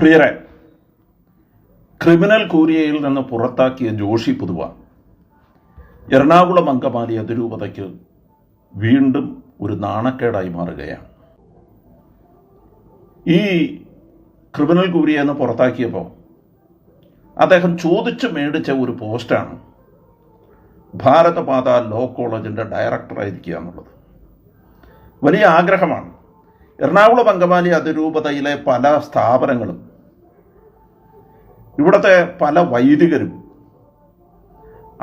പ്രിയരെ ക്രിമിനൽ കൂരിയയിൽ നിന്ന് പുറത്താക്കിയ ജോഷി പുതുവ എറണാകുളം അങ്കമാലി അതിരൂപതയ്ക്ക് വീണ്ടും ഒരു നാണക്കേടായി മാറുകയാണ്. ഈ ക്രിമിനൽ കൂരിയ എന്ന് പുറത്താക്കിയപ്പോൾ അദ്ദേഹം ചോദിച്ച് മേടിച്ച ഒരു പോസ്റ്റാണ് ഭാരതമാത ലോ കോളേജിന്റെ ഡയറക്ടറായിരിക്കുക എന്നുള്ളത്. വലിയ ആഗ്രഹമാണ്. എറണാകുളം അങ്കമാലി അതിരൂപതയിലെ പല സ്ഥാപനങ്ങളും ഇവിടുത്തെ പല വൈദികരും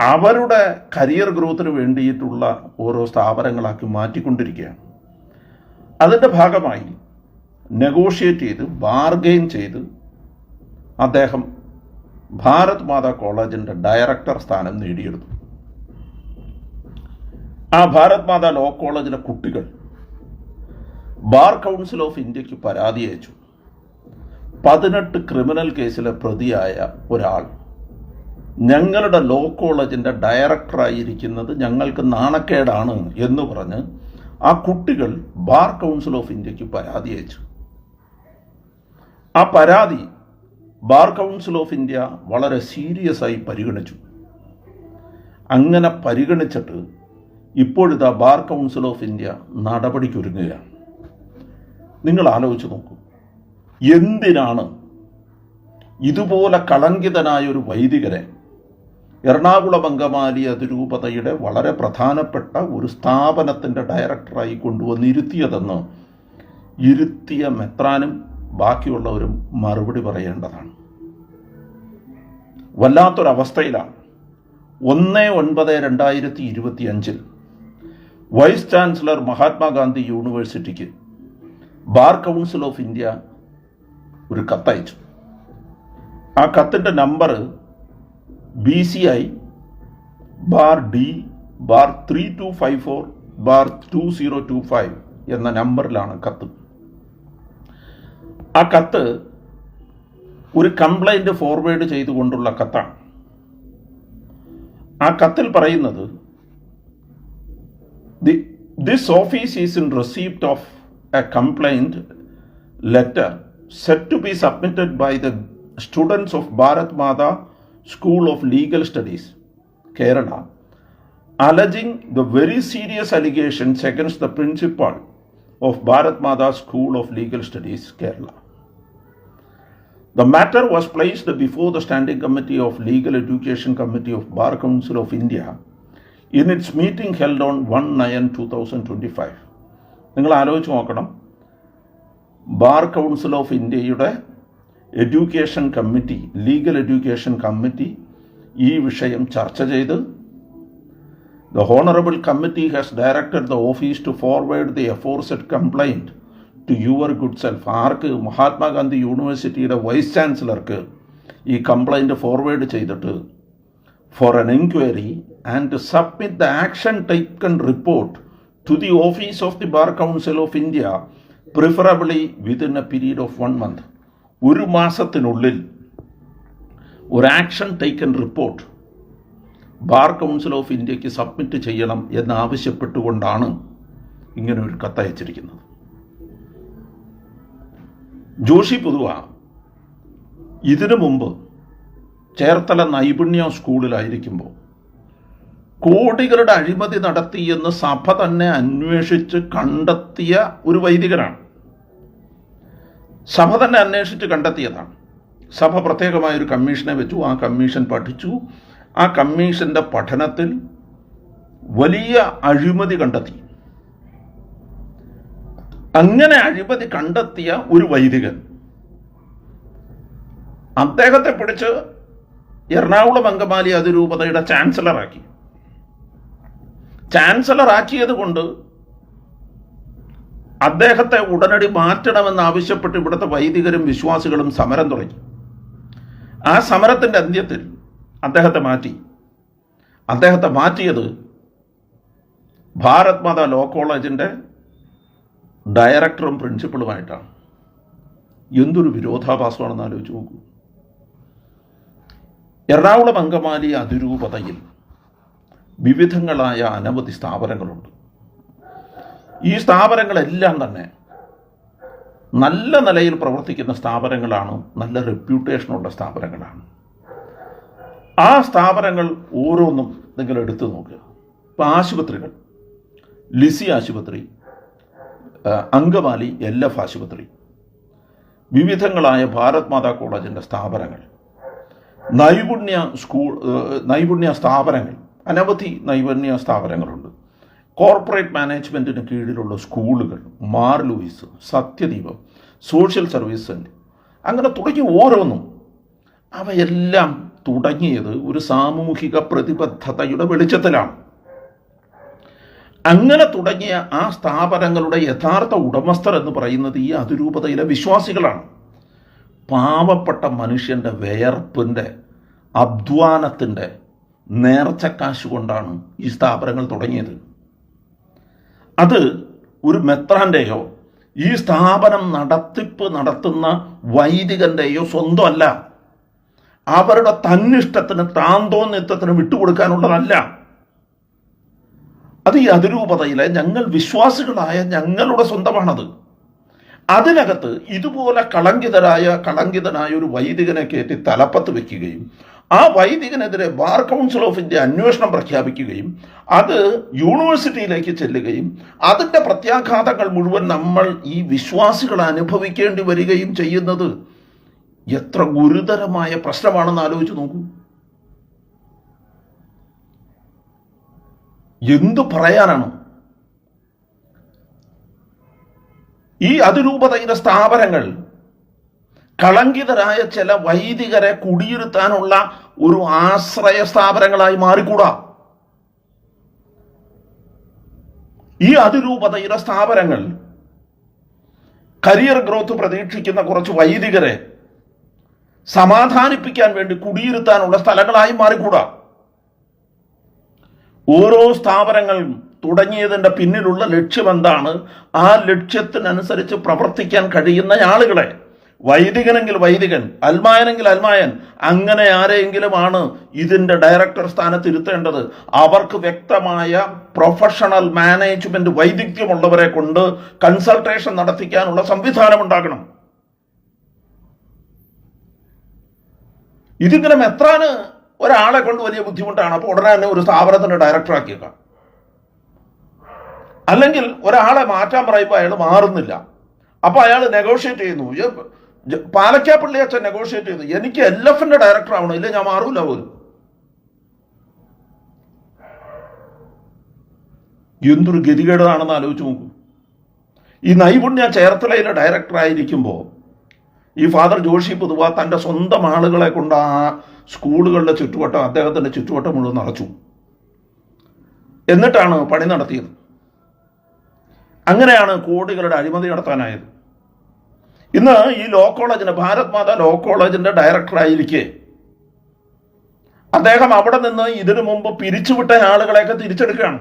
അവരുടെ കരിയർ ഗ്രോത്തിന് വേണ്ടിയിട്ടുള്ള ഓരോ സ്ഥാപനങ്ങളാക്കി മാറ്റിക്കൊണ്ടിരിക്കുകയാണ്. അതിന്റെ ഭാഗമായി നെഗോഷിയേറ്റ് ചെയ്ത് ബാർഗെയിൻ ചെയ്ത് അദ്ദേഹം ഭാരത് മാതാ കോളേജിന്റെ ഡയറക്ടർ സ്ഥാനം നേടിയെടുത്തു. ആ ഭാരത് മാതാ ലോ കോളേജിലെ കുട്ടികൾ ബാർ കൗൺസിൽ ഓഫ് ഇന്ത്യയ്ക്ക് പരാതി അയച്ചു. പതിനെട്ട് ക്രിമിനൽ കേസിലെ പ്രതിയായ ഒരാൾ. ഞങ്ങളുടെ ലോ കോളേജിന്റെ ഡയറക്ടറായിരിക്കുന്നത് ഞങ്ങൾക്ക് നാണക്കേടാണ് എന്ന് പറഞ്ഞ് ആ കുട്ടികൾ ബാർ കൗൺസിൽ ഓഫ് ഇന്ത്യയ്ക്ക് പരാതി അയച്ചു. ആ പരാതി ബാർ കൗൺസിൽ ഓഫ് ഇന്ത്യ വളരെ സീരിയസ് ആയി പരിഗണിച്ചു. അങ്ങനെ പരിഗണിച്ചിട്ട് ഇപ്പോഴത്തെ ബാർ കൗൺസിൽ ഓഫ് ഇന്ത്യ നടപടിക്കൊരുങ്ങുകയാണ്. നിങ്ങൾ ആലോചിച്ച് നോക്കൂ. എന്തിനാണ് ഇതുപോലെ കളങ്കിതനായ ഒരു വൈദികരെ എറണാകുളം അങ്കമാലി അതിരൂപതയുടെ വളരെ പ്രധാനപ്പെട്ട ഒരു സ്ഥാപനത്തിന്റെ ഡയറക്ടറായി കൊണ്ടുവന്നിരുത്തിയതെന്ന് ഇരുത്തിയ മെത്രാനും ബാക്കിയുള്ളവരും മറുപടി പറയേണ്ടതാണ്. വല്ലാത്തൊരവസ്ഥയിലാണ്. ഒന്ന് ഒൻപത് രണ്ടായിരത്തി ഇരുപത്തി അഞ്ചിൽ വൈസ് ചാൻസലർ മഹാത്മാഗാന്ധി യൂണിവേഴ്സിറ്റിക്ക് ബാർ കൗൺസിൽ ഓഫ് ഇന്ത്യ ഒരു കത്തയച്ചു. ആ കത്തിന്റെ number B C I bar D bar three two five four bar two zero two five എന്ന നമ്പറിലാണ് കത്ത്. ആ കത്ത് ഒരു കംപ്ലൈന്റ് ഫോർവേഡ് ചെയ്തുകൊണ്ടുള്ള കത്താണ്. ആ കത്തിൽ പറയുന്നത് the this office is in receipt of a complaint letter set to be submitted by the students of Bharat Mata School of Legal Studies, Kerala, alleging the very serious allegations against the principal of Bharat Mata School of Legal Studies, Kerala. The matter was placed before the Standing Committee of Legal Education Committee of Bar Council of India in its meeting held on 1 9 2025. നിങ്ങൾ ആലോചിച്ച് നോക്കണം bar council of ഇന്ത്യയുടെ education committee legal education committee ഈ വിഷയം ചർച്ച ചെയ്ത് the honourable committee has directed the office to forward the aforesaid complaint to your good self. ആർക്ക്? മഹാത്മാഗാന്ധി യൂണിവേഴ്സിറ്റിയുടെ vice ചാൻസലർക്ക് ഈ കംപ്ലൈന്റ് ഫോർവേഡ് ചെയ്തിട്ട് for an enquiry and submit the action taken report to the office of the bar council of India preferably within a period of one month ഒരു മാസത്തിനുള്ളിൽ ഒരു action taken report bar council of ഇന്ത്യയ്ക്ക് submit ചെയ്യണം എന്നാവശ്യപ്പെട്ടുകൊണ്ടാണ് ഇങ്ങനെ ഒരു കത്തയച്ചിരിക്കുന്നത് ജോഷി പൊതുവ ഇതിനു മുമ്പ് ചേർത്തല നൈപുണ്യ സ്കൂളിലായിരിക്കുമ്പോൾ കോടികളുടെ അഴിമതി നടത്തിയെന്ന് സഭ തന്നെ അന്വേഷിച്ച് കണ്ടെത്തിയ ഒരു വൈദികനാണ്. സഭ തന്നെ അന്വേഷിച്ച് കണ്ടെത്തിയതാണ്. സഭ പ്രത്യേകമായ ഒരു കമ്മീഷനെ വെച്ചു. ആ കമ്മീഷൻ പഠിച്ചു. ആ കമ്മീഷന്റെ പഠനത്തിൽ വലിയ അഴിമതി കണ്ടെത്തി. അങ്ങനെ അഴിമതി കണ്ടെത്തിയ ഒരു വൈദികൻ അദ്ദേഹത്തെ പിടിച്ച് എറണാകുളം അങ്കമാലി അതിരൂപതയുടെ ചാൻസലറാക്കി. ചാൻസലറാക്കിയത് കൊണ്ട് അദ്ദേഹത്തെ ഉടനടി മാറ്റണമെന്ന് ആവശ്യപ്പെട്ട് ഇവിടുത്തെ വൈദികരും വിശ്വാസികളും സമരം തുടങ്ങി. ആ സമരത്തിന്റെ അന്ത്യത്തിൽ അദ്ദേഹത്തെ മാറ്റി. അദ്ദേഹത്തെ മാറ്റിയത് ഭാരത് മാതാ ലോ കോളേജിന്റെ ഡയറക്ടറും പ്രിൻസിപ്പളുമായിട്ടാണ്. എന്തൊരു വിരോധാഭാസമാണെന്ന് ആലോചിച്ച് നോക്കൂ. എറണാകുളം അങ്കമാലി അതിരൂപതയിൽ വിവിധങ്ങളായ അനവധി സ്ഥാപനങ്ങളുണ്ട്. ഈ സ്ഥാപനങ്ങളെല്ലാം തന്നെ നല്ല നിലയിൽ പ്രവർത്തിക്കുന്ന സ്ഥാപനങ്ങളാണ് നല്ല റെപ്യൂട്ടേഷനുള്ള സ്ഥാപനങ്ങളാണ്. ആ സ്ഥാപനങ്ങൾ ഓരോന്നും നിങ്ങൾ എടുത്തു നോക്കുക. ഇപ്പം ആശുപത്രികൾ ലിസി ആശുപത്രി അങ്കമാലി എൽ എഫ് ആശുപത്രി വിവിധങ്ങളായ ഭാരത് മാതാ കോളേജിന്റെ സ്ഥാപനങ്ങൾ നൈപുണ്യ സ്കൂൾ നൈപുണ്യ സ്ഥാപനങ്ങൾ അനവധി നൈപുണ്യ സ്ഥാപനങ്ങളുണ്ട്. കോർപ്പറേറ്റ് മാനേജ്മെന്റിന് കീഴിലുള്ള സ്കൂളുകൾ Mar Louis Sathyadeepam social service centre അങ്ങനെ തുടങ്ങി ഓരോന്നും അവയെല്ലാം തുടങ്ങിയത് ഒരു സാമൂഹിക പ്രതിബദ്ധതയുടെ വെളിച്ചത്തിലാണ്. അങ്ങനെ തുടങ്ങിയ ആ സ്ഥാപനങ്ങളുടെ യഥാർത്ഥ ഉടമസ്ഥർ എന്ന് പറയുന്നത് ഈ അതിരൂപതയിലെ വിശ്വാസികളാണ്. പാവപ്പെട്ട മനുഷ്യന്റെ വിയർപ്പിന്റെ അധ്വാനത്തിന്റെ നേർച്ചക്കാശ് കൊണ്ടാണ് ഈ സ്ഥാപനങ്ങൾ തുടങ്ങിയത്. അത് ഒരു മെത്രാന്റെയോ ഈ സ്ഥാപനം നടത്തിപ്പ് നടത്തുന്ന വൈദികന്റെയോ സ്വന്തമല്ല. അവരുടെ തന്നിഷ്ടത്തിന് താന്തോന്നിത്തത്തിന് വിട്ടുകൊടുക്കാനുള്ളതല്ല. അത് ഈ അതിരൂപതയിലെ ഞങ്ങൾ വിശ്വാസികളായ ഞങ്ങളുടെ സ്വന്തമാണത്. അതിനകത്ത് ഇതുപോലെ കളങ്കിതരായ കളങ്കിതനായ ഒരു വൈദികനെ കയറ്റി തലപ്പത്ത് വെക്കുകയും ആ വൈദികനെതിരെ ബാർ കൗൺസിൽ ഓഫ് ഇന്ത്യ അന്വേഷണം പ്രഖ്യാപിക്കുകയും അത് യൂണിവേഴ്സിറ്റിയിലേക്ക് ചെല്ലുകയും അതിന്റെ പ്രത്യാഘാതങ്ങൾ മുഴുവൻ നമ്മൾ ഈ വിശ്വാസികൾ അനുഭവിക്കേണ്ടി വരികയും ചെയ്യുന്നത് എത്ര ഗുരുതരമായ പ്രശ്നമാണെന്ന് ആലോചിച്ച് നോക്കൂ. എന്തു പറയാനാണ്? ഈ അതിരൂപതയുടെ സ്ഥാപനങ്ങൾ കളങ്കിതരായ ചില വൈദികരെ കുടിയിരുത്താനുള്ള ഒരു ആശ്രയ സ്ഥാപനങ്ങളായി മാറിക്കൂടാ? ഈ അതിരൂപതയുടെ സ്ഥാപനങ്ങൾ കരിയർ ഗ്രോത്ത് പ്രതീക്ഷിക്കുന്ന കുറച്ച് വൈദികരെ സമാധാനിപ്പിക്കാൻ വേണ്ടി കുടിയിരുത്താനുള്ള സ്ഥലങ്ങളായി മാറിക്കൂടാ? ഓരോ സ്ഥാപനങ്ങൾ തുടങ്ങിയതിന്റെ പിന്നിലുള്ള ലക്ഷ്യം എന്താണ് ആ ലക്ഷ്യത്തിനനുസരിച്ച് പ്രവർത്തിക്കാൻ കഴിയുന്ന ആളുകളെ. വൈദികനെങ്കിൽ വൈദികൻ അൽമായനെങ്കിൽ അൽമായൻ അങ്ങനെ ആരെയെങ്കിലുമാണ് ഇതിന്റെ ഡയറക്ടർ സ്ഥാനത്ത് ഇരുത്തേണ്ടത് അവർക്ക് വ്യക്തമായ പ്രൊഫഷണൽ മാനേജ്മെന്റ് വൈദഗ്ധ്യമുള്ളവരെ കൊണ്ട് കൺസൾട്ടേഷൻ നടത്തിക്കാനുള്ള സംവിധാനം ഉണ്ടാകണം. ഇതിങ്ങനെ മെത്രാന് ഒരാളെ കൊണ്ട് വലിയ ബുദ്ധിമുട്ടാണ്. അപ്പോൾ ഉടനെ തന്നെ ഒരു സ്ഥാപനത്തിന്റെ ഡയറക്ടർ ആക്കിയേക്കാം. അല്ലെങ്കിൽ ഒരാളെ മാറ്റാൻ പറയുമ്പോൾ അയാൾ മാറുന്നില്ല. അപ്പോൾ അയാൾ നെഗോഷിയേറ്റ് ചെയ്യുന്നു. പാലക്കാപ്പള്ളി അച്ഛൻ നെഗോഷിയേറ്റ് ചെയ്തു. എനിക്ക് എൽ എഫിന്റെ ഡയറക്ടർ ആവണം. ഇല്ല ഞാൻ മാറൂല പോലും. എന്തൊരു ഗതികേടാണെന്ന് ആലോചിച്ച് നോക്കൂ. ഈ നൈപുണ്യ ചേർത്തലയിലെ ഡയറക്ടർ ആയിരിക്കുമ്പോൾ ഈ ഫാദർ ജോഷി പൊതുവ തന്റെ സ്വന്തം ആളുകളെ കൊണ്ട് ആ സ്കൂളുകളുടെ ചുറ്റുവട്ടം അദ്ദേഹത്തിന്റെ ചുറ്റുവട്ടം മുഴുവൻ നിറച്ചു എന്നിട്ടാണ് പണി നടത്തിയത്. അങ്ങനെയാണ് കോടികളുടെ അഴിമതി നടത്താനായത്. ഇന്ന് ഈ ലോ കോളേജിന് ഭാരത് മാതാ ലോ കോളേജിന്റെ ഡയറക്ടറായിരിക്കെ. അദ്ദേഹം അവിടെ നിന്ന് ഇതിനു മുമ്പ് പിരിച്ചുവിട്ട ആളുകളെയൊക്കെ തിരിച്ചെടുക്കുകയാണ്.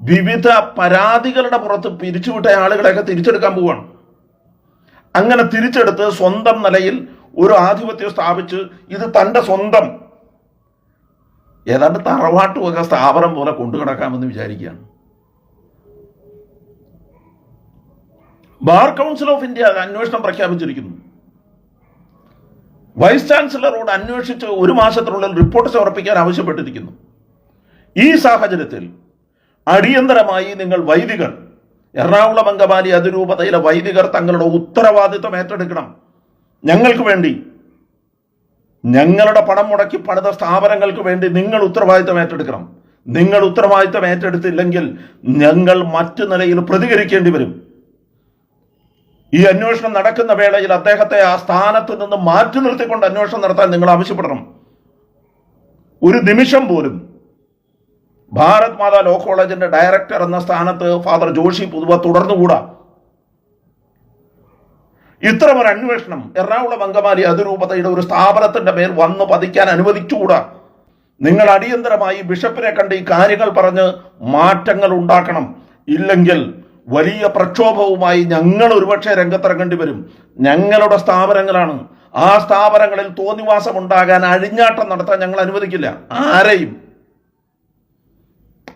വിവിധ പരാതികളുടെ പുറത്ത് പിരിച്ചുവിട്ട ആളുകളെയൊക്കെ തിരിച്ചെടുക്കാൻ പോവുകയാണ് അങ്ങനെ തിരിച്ചെടുത്ത് സ്വന്തം നിലയിൽ ഒരു ആധിപത്യം സ്ഥാപിച്ച് ഇത് തന്റെ സ്വന്തം ഏതാണ്ട് തറവാട്ട് വക സ്ഥാപനം പോലെ കൊണ്ടു കിടക്കാമെന്ന് വിചാരിക്കുകയാണ്. ബാർ കൗൺസിൽ ഓഫ് ഇന്ത്യ അന്വേഷണം പ്രഖ്യാപിച്ചിരിക്കുന്നു. വൈസ് ചാൻസലറോട് അന്വേഷിച്ച് ഒരു മാസത്തിനുള്ളിൽ റിപ്പോർട്ട് സമർപ്പിക്കാൻ ആവശ്യപ്പെട്ടിരിക്കുന്നു. ഈ സാഹചര്യത്തിൽ അടിയന്തരമായി നിങ്ങൾ വൈദികർ എറണാകുളം അങ്കമാലി അതിരൂപതയിലെ വൈദികർ തങ്ങളുടെ ഉത്തരവാദിത്വം ഏറ്റെടുക്കണം. ഞങ്ങൾക്ക് വേണ്ടി ഞങ്ങളുടെ പണം മുടക്കി പണിത സ്ഥാപനങ്ങൾക്ക് വേണ്ടി നിങ്ങൾ ഉത്തരവാദിത്തം ഏറ്റെടുക്കണം. നിങ്ങൾ ഉത്തരവാദിത്തം ഏറ്റെടുത്തില്ലെങ്കിൽ ഞങ്ങൾ മറ്റു നിലയിൽ പ്രതികരിക്കേണ്ടി വരും. ഈ അന്വേഷണം നടക്കുന്ന വേളയിൽ അദ്ദേഹത്തെ ആ സ്ഥാനത്ത് നിന്ന് മാറ്റി നിർത്തിക്കൊണ്ട് അന്വേഷണം നടത്താൻ നിങ്ങൾ ആവശ്യപ്പെടണം. ഒരു നിമിഷം പോലും. ഭാരത് മാതാ ലോ കോളേജിന്റെ ഡയറക്ടർ എന്ന സ്ഥാനത്ത് ഫാദർ ജോഷി പൊതുവ തുടർന്നുകൂടാ. ഇത്തരമൊരു അന്വേഷണം എറണാകുളം അങ്കമാലി അതിരൂപതയുടെ ഒരു സ്ഥാപനത്തിന്റെ മേൽ വന്നു പതിക്കാൻ അനുവദിച്ചുകൂടാ. നിങ്ങൾ അടിയന്തരമായി ബിഷപ്പിനെ കണ്ട് ഈ കാര്യങ്ങൾ പറഞ്ഞ് മാറ്റങ്ങൾ ഉണ്ടാക്കണം. ഇല്ലെങ്കിൽ വലിയ പ്രക്ഷോഭവുമായി ഞങ്ങൾ ഒരുപക്ഷെ രംഗത്തിറങ്ങേണ്ടി വരും. ഞങ്ങളുടെ സ്ഥാപനങ്ങളാണ്. ആ സ്ഥാപനങ്ങളിൽ തോന്നിവാസം ഉണ്ടാകാൻ അഴിഞ്ഞാട്ടം നടത്താൻ ഞങ്ങൾ അനുവദിക്കില്ല. ആരെയും.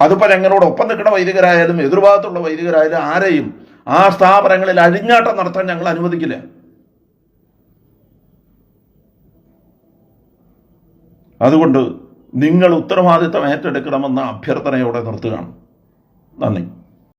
അതിപ്പോൾ ഞങ്ങളോട് ഒപ്പം നിൽക്കുന്ന വൈദികരായാലും എതിർഭാഗത്തുള്ള വൈദികരായാലും ആരെയും ആ സ്ഥാപനങ്ങളിൽ അഴിഞ്ഞാട്ടം നടത്താൻ ഞങ്ങൾ അനുവദിക്കില്ല. അതുകൊണ്ട് നിങ്ങൾ ഉത്തരവാദിത്തം ഏറ്റെടുക്കണമെന്ന അഭ്യർത്ഥനയോടെ നിർത്തുകയാണ്. നന്ദി.